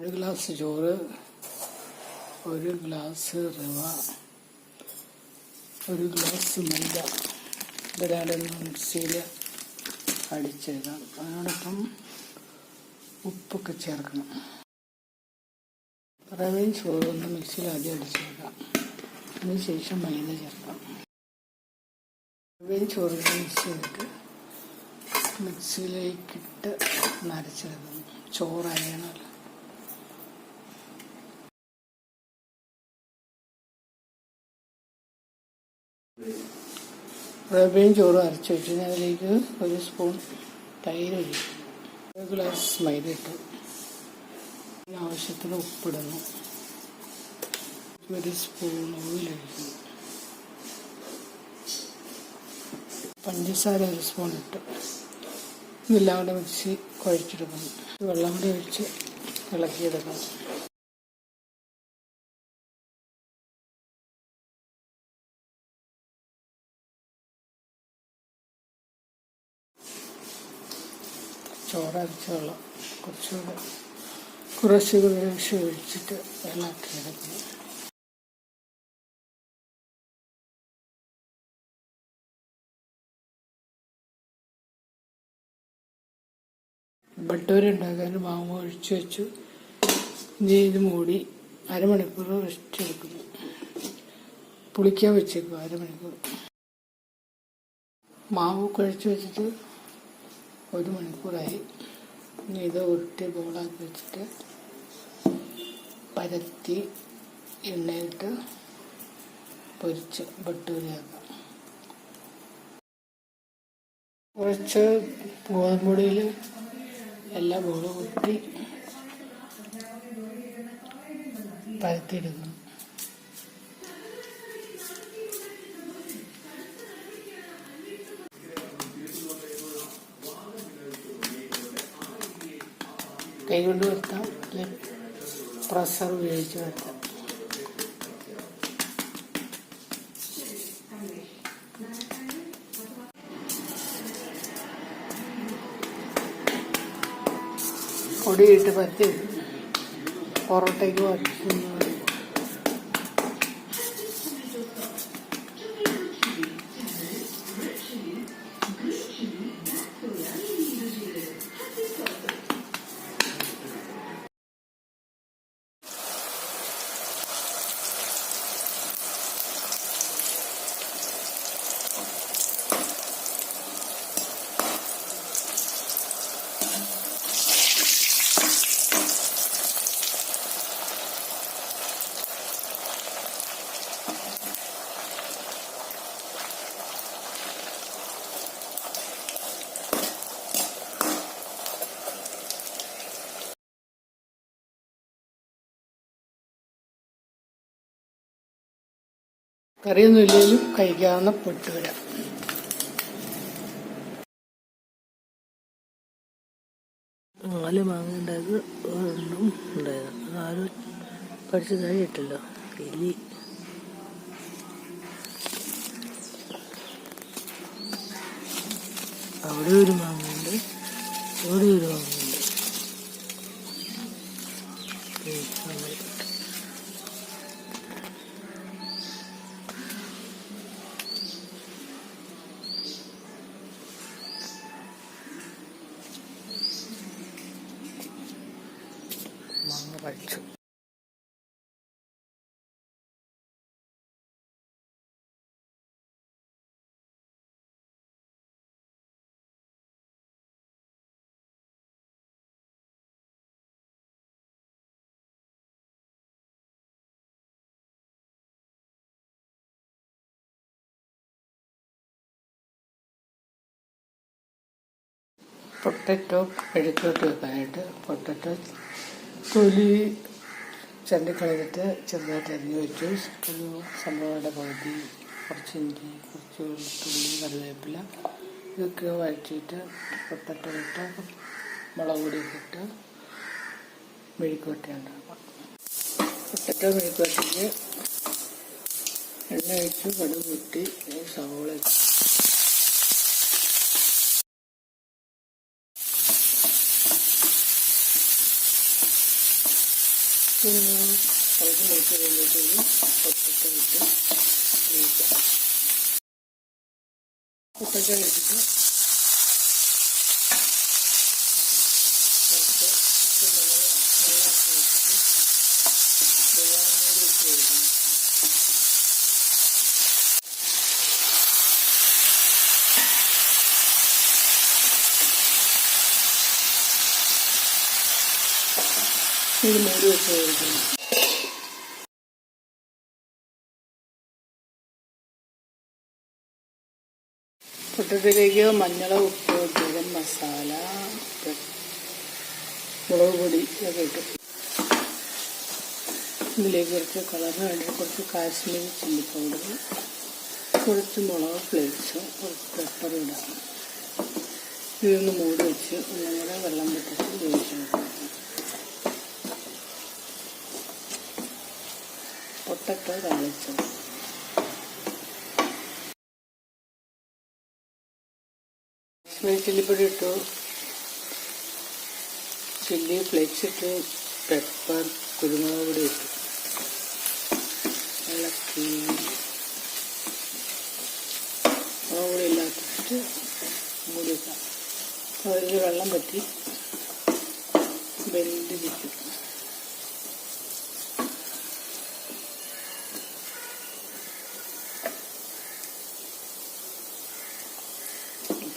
ഒരു ഗ്ലാസ് ചോറ് ഒരു ഗ്ലാസ് റവ ഒരു ഗ്ലാസ് മൈദ. ഇതെല്ലാം മിക്സിയിൽ അടിച്ചെടുക്കാം അതിനോടൊപ്പം ഉപ്പൊക്കെ ചേർക്കണം. റവയും ചോറും ഒന്ന് മിക്സിയിൽ ആദ്യം അടിച്ചെടുക്കാം അതിനുശേഷം മൈദ ചേർക്കാം. റവയും ചോറും മിക്സ് ചെയ്തിട്ട് മിക്സിയിലേക്കിട്ട് നരച്ചെടുക്കണം ചോറയണമല്ലോ റവയും ചോറും അരച്ച് വെച്ച് അതിലേക്ക് ഒരു സ്പൂൺ തൈര് ഒഴിക്കും ഒരു ഗ്ലാസ് മൈദ ഇട്ടു. ആവശ്യത്തിന് ഉപ്പിടുന്നു ഒരു സ്പൂൺ ഓയിലൊഴിക്കുന്നു പഞ്ചസാര ഒരു സ്പൂൺ ഇട്ടു. ഇതെല്ലാം കൂടെ മിക്സി കുഴച്ചെടുക്കണം. വെള്ളം കൂടി ഒഴിച്ച് ഇളക്കിയെടുക്കണം. ചോറരച്ച വെള്ളം കുറച്ചുകൂടെ കുറച്ച് കുറേശ്ശെ ഒഴിച്ചിട്ട് വെള്ളമാക്കിയെടുക്കണം ബട്ടൂര ഉണ്ടാക്കാൻ മാവ് ഒഴിച്ചു വെച്ചു. ഇത് മൂടി അരമണിക്കൂർ റെസ്റ്റ് എടുക്കുന്നു. പുളിക്കാൻ വെച്ചേക്കും അരമണിക്കൂർ. മാവ് കുഴച്ച് വെച്ചിട്ട് ഒരു മണിക്കൂറായി. ഇനി ഇത് ഉരുട്ടി ബോളാക്കി വെച്ചിട്ട് പരത്തി എണ്ണയിട്ട് പൊരിച്ച് ബട്ടൂരയാക്കാം കുറച്ച് ഗോതമ്പൊടിയിൽ എല്ലാ ബോളും കുത്തി പരത്തിയെടുക്കണം കൈ കൊണ്ട് വരുത്താം അല്ലെങ്കിൽ പ്രസർ ഉപയോഗിച്ച് വരുത്താം പൊടിയിട്ട് പറ്റി പൊറോട്ടയ്ക്ക് വയ്ക്കുന്നത് കറിയൊന്നും ഇല്ലെങ്കിലും കഴിക്കാവുന്ന പൊട്ടുകര നാല് മാങ്ങ ഉണ്ടായത് ഒരെണ്ണം ഉണ്ടായത്. അതാരും പഠിച്ചു കഴിഞ്ഞിട്ടല്ലോ എലി. അവിടെ ഒരു മാങ്ങയുണ്ട് ഇവിടെ ഒരു മാങ്ങയുണ്ട് മാങ്ങ കഴിച്ചു പൊട്ടറ്റോ മെഴുക്കോട്ട് വെക്കാനായിട്ട് പൊട്ടറ്റോ തൊലി ചണ്ടിക്കളഞ്ഞിട്ട് ചെറുതായിട്ട് അരിഞ്ഞ് വെച്ചു. ഒരു സംഭവയുടെ പകുതി കുറച്ച് ഇഞ്ചി കുറച്ച് തുള്ളി കറിവേപ്പില ഇതൊക്കെ വഴറ്റിയിട്ട് പൊട്ടറ്റോ ഇട്ട് മുളക് പൊടിയൊക്കെ ഇട്ട് മെഴുക്കുവട്ട ഉണ്ടാക്കാം. പൊട്ടറ്റോ മെഴുക്കുവട്ടയ്ക്ക് എണ്ണ ഒഴിച്ച് കടുക് കുത്തി സവോള ഇട്ട് പിന്നെ കുറച്ച് മൂത്ത് കഴിയുമ്പോഴത്തേക്കും പൊട്ടറ്റോ ഇട്ട് വേവിക്കാം പൊട്ടറ്റോ ഇട്ടിട്ട് കുറച്ച് ഉപ്പ് നമ്മൾ വെള്ളമൊക്കെ വെച്ചിട്ട് വെള്ളം കൂടി ഇട്ട് കഴിക്കണം ഇത് മൂടി വെച്ച് കഴിക്കണം പൊട്ടത്തിലേക്ക് മഞ്ഞൾ ഉപ്പ് ഗരം മസാല മുളക് പൊടി ഇതൊക്കെ ഇട്ടു ഇതിലേക്ക് കുറച്ച് കളറിന് വേണ്ടി കുറച്ച് കാശ്മീരി ചില്ലി പൗഡർ കുറച്ച് മുളക് ഫ്ലേക്സ് കുറച്ച് പെപ്പർ ഇടാം. ഇതൊന്ന് മൂടി വെച്ച് ഒന്നും കൂടെ വെള്ളം പൊട്ടിച്ച് വേവിച്ചെടുക്കാം. പൊട്ടറ്റോ താളിച്ചത് കാശ്മീരി ചില്ലിപ്പൊടി ഇട്ടു ചില്ലി ഫ്ലേക്സ് ഇട്ട് പെപ്പർ കുരുമുളക് പൊടി ഇട്ടു ഇളക്കി മുളക് പൊടി ഇല്ലാത്തിട്ട് മൂടി വെക്കാം അതിൽ വെള്ളം പറ്റി വെന്തിരിക്കും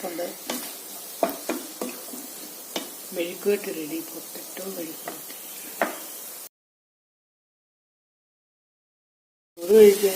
കൊണ്ട് മെഴുക്കുവെട്ട് റെഡി പൊട്ടറ്റോ മെഴുക്കുവെട്ട് ചോറ് കഴിക്കാൻ